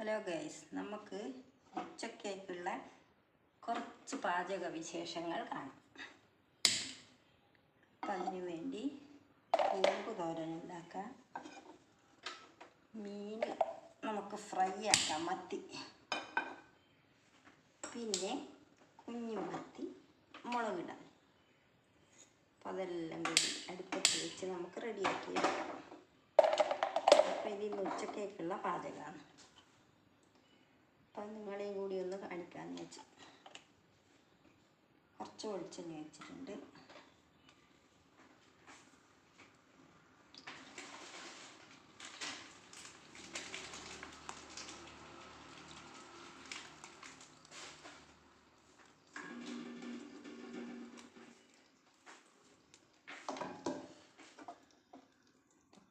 Hello guys നമുക്ക് ഉച്ചക്കേക്കുള്ള കുറച്ച് പാചക വിശേഷങ്ങൾ കാണാം. അപ്പം അതിനു വേണ്ടി കൂമ്പ് തോരൻ ഉണ്ടാക്കാം. മീൻ നമുക്ക് ഫ്രൈ ആക്കാം മത്തി. പിന്നെ കുഞ്ഞു മത്തി മുളകിടാം. അപ്പം അതെല്ലാം കൂടി അടുപ്പത്ത് വെച്ച് നമുക്ക് റെഡിയാക്കി വെക്കാം അപ്പം ഇത് ഇന്ന് ഉച്ചക്കേക്കുള്ള പാചകമാണ് അപ്പം നിങ്ങളെയും കൂടി ഒന്ന് കാണിക്കാമെന്ന് വെച്ചു കുറച്ച് വെളിച്ചെണ്ണ വെച്ചിട്ടുണ്ട്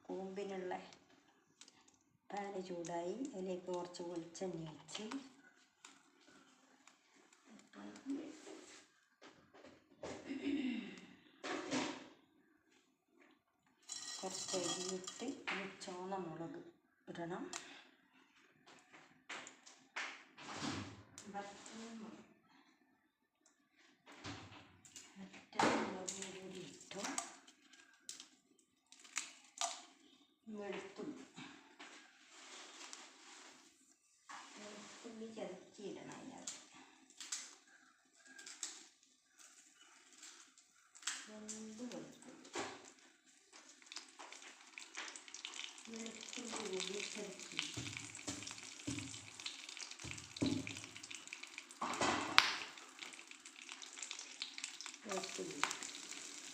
കൂമ്പിനുള്ള പാന് ചൂടായി. അതിലേക്ക് കുറച്ച് വെളിച്ചെണ്ണ ഒഴിച്ച്. കുറച്ച് അരിയിട്ട് ചുവന്ന മുളക് ഇടണം. വെളുത്തുള്ളി കൂടി ചതച്ചി വെളുത്തുള്ളി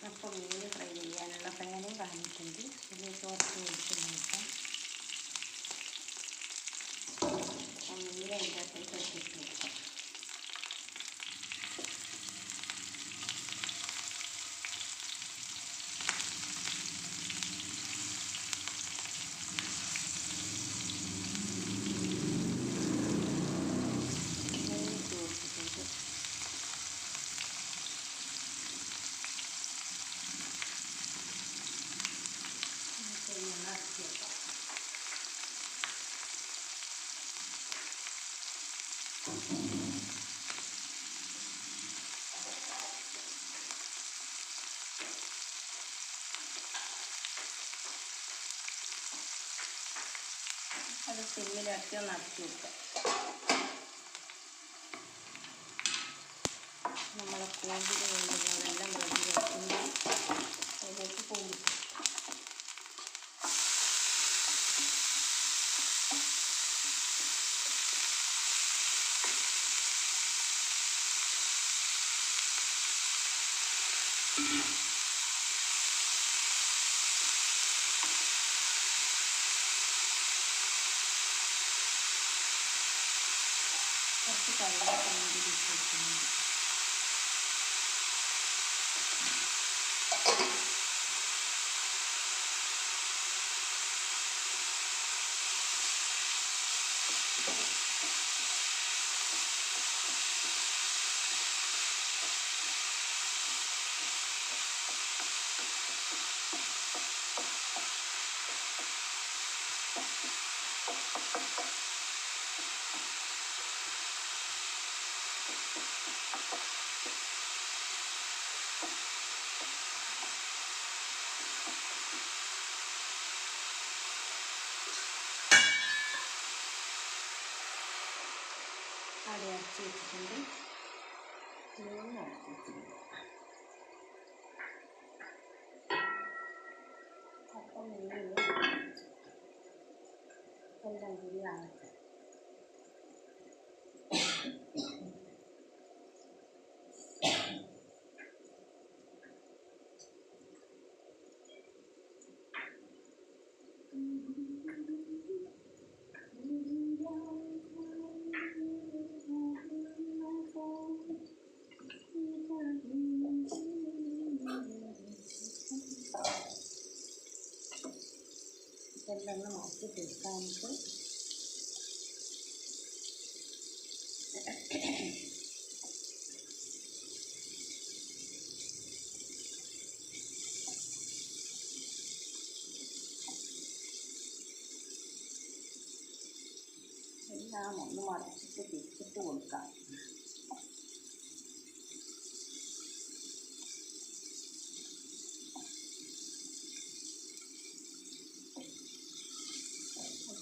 അപ്പം മീൻ ഫ്രൈ ചെയ്യാനുള്ള പാനും കാണിച്ചിട്ടുണ്ട് ഇതിലേക്ക് കുറച്ച് ഒഴിച്ച് നോക്കാം അപ്പം മീൻ അതിന്റെ അകത്തേക്ക് ഇട്ടിട്ട് വെക്കാം നെയ്യ് കൊടുത്തിട്ടുണ്ട് നമുക്കൊന്ന് ഇളക്കി വെക്കാം അത് സിമ്മിലാക്കി ഒന്ന് അടക്കി വെക്കാം നമ്മളെ കൂമ്പിൽ കൊണ്ടുവന്നതെല്ലാം റെഡിയാക്കുമ്പോൾ അതിലേക്ക് പോകും കുറച്ച് കറിവേപ്പില കൂടി ഇട്ട് വെക്കുന്നുണ്ട് അവിടെ അടച്ച് വെച്ചിട്ടുണ്ട് മൂന്ന് അപ്പം എല്ലാം കൂടി ആകട്ടെ ഒന്ന് മാറ്റി കൊടുക്കാം നമുക്ക് എല്ലാം ഒന്ന് മറിച്ചിട്ട് തിരിച്ചിട്ട് കൊടുക്കാം.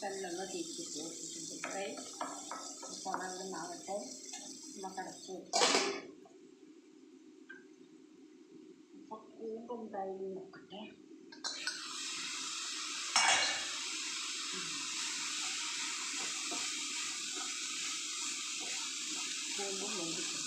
ഇതെല്ലാം ഒന്ന് തിരിച്ചിട്ട് കൊടുത്തിട്ടുണ്ട് ഫ്രൈ അപ്പോൾ അവിടെ നിന്നാവട്ടെ നമുക്ക് അടച്ച് വെക്കാം അപ്പോൾ കൂമ്പുണ്ടായി നോക്കട്ടെ കൂമ്പും വെന്തിട്ടുണ്ട്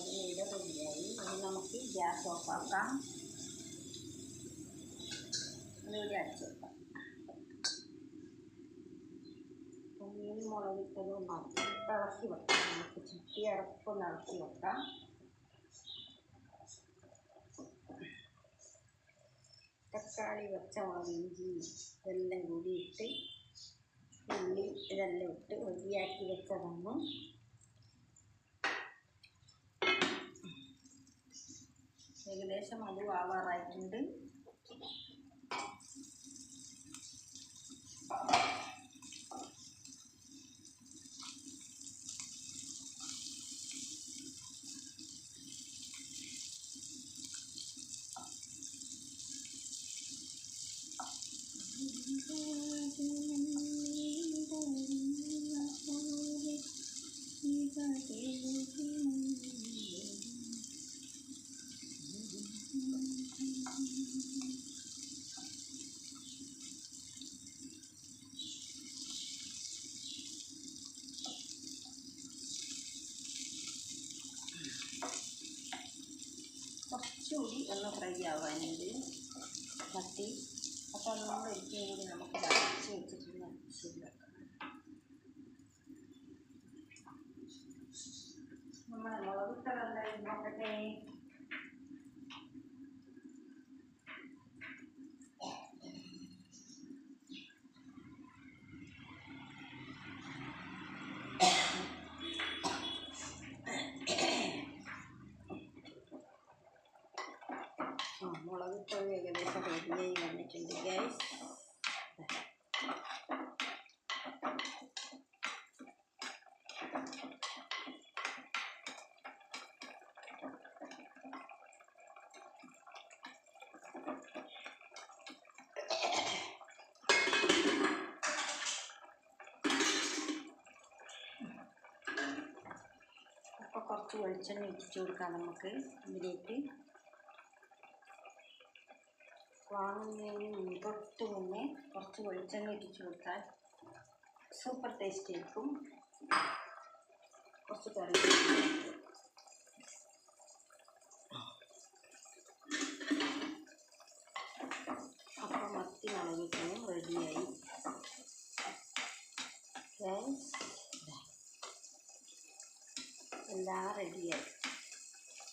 തോന്നുന്നത് റെഡിയായി ഇനി നമുക്ക് ഗ്യാസ് ഓഫാക്കാം ഒന്നുകൂടി അടച്ചു വെക്കാം. മീൻ മുളകിട്ടതും ഇളക്കി വെക്കാം. നമുക്ക് ചുറ്റി അടപ്പൊന്ന് ഇളക്കി വെക്കാം. തക്കാളി പച്ചമുളക് ഇഞ്ചി ഇതെല്ലാം കൂടി ഇട്ട് ഉള്ളി ഇതെല്ലാം ഇട്ട് റെഡിയാക്കി വെച്ചതാണ് ഏകദേശം അത് ആവാറായിട്ടുണ്ട് കുറച്ചുകൂടി ഒന്ന് ഫ്രൈ ആവാനുണ്ട്. മത്തി അപ്പോൾ നമ്മൾ ഒരിക്കലും കൂടി നമുക്ക് വരച്ച് വെച്ചിട്ട് ശരിയാക്കാം നമ്മളെ മുളകിട്ടതല്ലേ നോക്കട്ടെ ഏകദേശം റെഡിയായി വന്നിട്ടുണ്ട് ഗൈസ് അപ്പോൾ കുറച്ച് വെളിച്ചെണ്ണ ഒഴിച്ചു കൊടുക്കാം നമുക്ക്. ഇതിലേക്ക് വാങ്ങുന്നതിന് തൊട്ട് മുന്നേ കുറച്ച് വെളിച്ചെണ്ണ ഇട്ടിച്ച് കൊടുത്താൽ സൂപ്പർ ടേസ്റ്റ് ആയിരിക്കും. കുറച്ച് കറി അപ്പോൾ മത്തി മുളകിട്ടും റെഡിയായി. എല്ലാം റെഡിയായി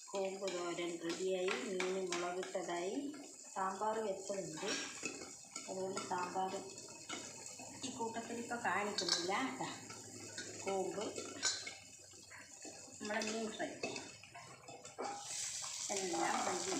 കോമ്പ് തോരൻ റെഡിയായി മീൻ മുളകിട്ടതായി. സാമ്പാർ വെച്ചതുണ്ട് അതുകൊണ്ട് സാമ്പാർ ഈ കൂട്ടത്തിൽ ഇപ്പോൾ കാണിക്കുന്നില്ല. കേട്ടോ കോമ്പ്. നമ്മുടെ മീൻ ഫ്രൈ. എല്ലാം മതി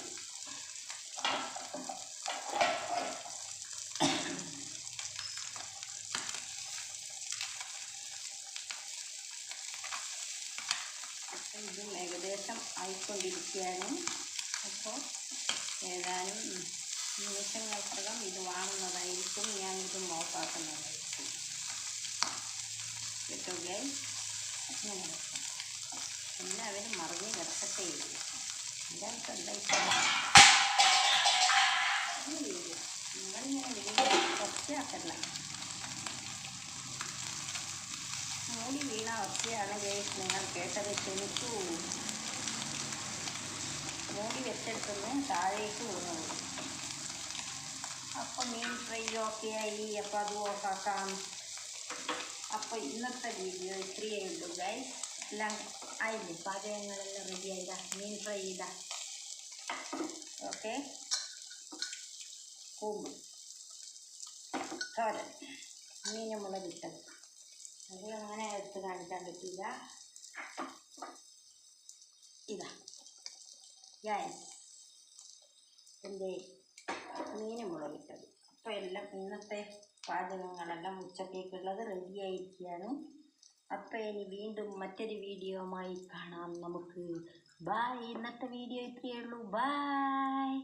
ഇതും ഏകദേശം ആയിക്കൊണ്ടിരിക്കുകയാണ്. അപ്പോൾ ഏതാനും നിമിഷങ്ങൾക്കകം ഇത് വാങ്ങുന്നതായിരിക്കും ഞാൻ ഇത് ഓഫാക്കുന്നതായിരിക്കും എല്ലാവരും മറിഞ്ഞ് കിടക്കട്ടെ ഇതായിട്ട് മൂടി വീണ ഒറ്റയാണ് കേസ് നിങ്ങൾ കേട്ടത് ക്ഷണിച്ചു മൂടി വെച്ചെടുത്തൊന്ന് താഴേക്ക് വീണു അപ്പോൾ മീൻ ഫ്രൈ ഓക്കെ ആയി. അപ്പോൾ അത് ഓഫാക്കാം. അപ്പോൾ ഇന്നത്തെ വീഡിയോ ഇത്രയേ ഉള്ളൂ ഗൈസ് എല്ലാം ആയില്ലേ? പാചകങ്ങളെല്ലാം റെഡി ആയില്ല മീൻ ഫ്രൈ ചെയ്ത ഓക്കെ കൂമ്പ്. മീൻ മുളകിട്ടത് അത് അങ്ങനെ എടുത്ത് കാണിക്കാൻ പറ്റില്ല. ഇതാ. ഗ്യാസ് എന്റെ മീൻ മുളകിട്ടത്. അപ്പോൾ എല്ലാം ഇന്നത്തെ പാചകങ്ങളെല്ലാം ഉച്ചക്കേക്കുള്ളത് റെഡി ആയിരിക്കുകയാണ്. അപ്പോൾ ഇനി വീണ്ടും മറ്റൊരു വീഡിയോയുമായി കാണാം നമുക്ക്. ബായ് ഇന്നത്തെ വീഡിയോ ഇത്രയേ ഉള്ളൂ. ബായ്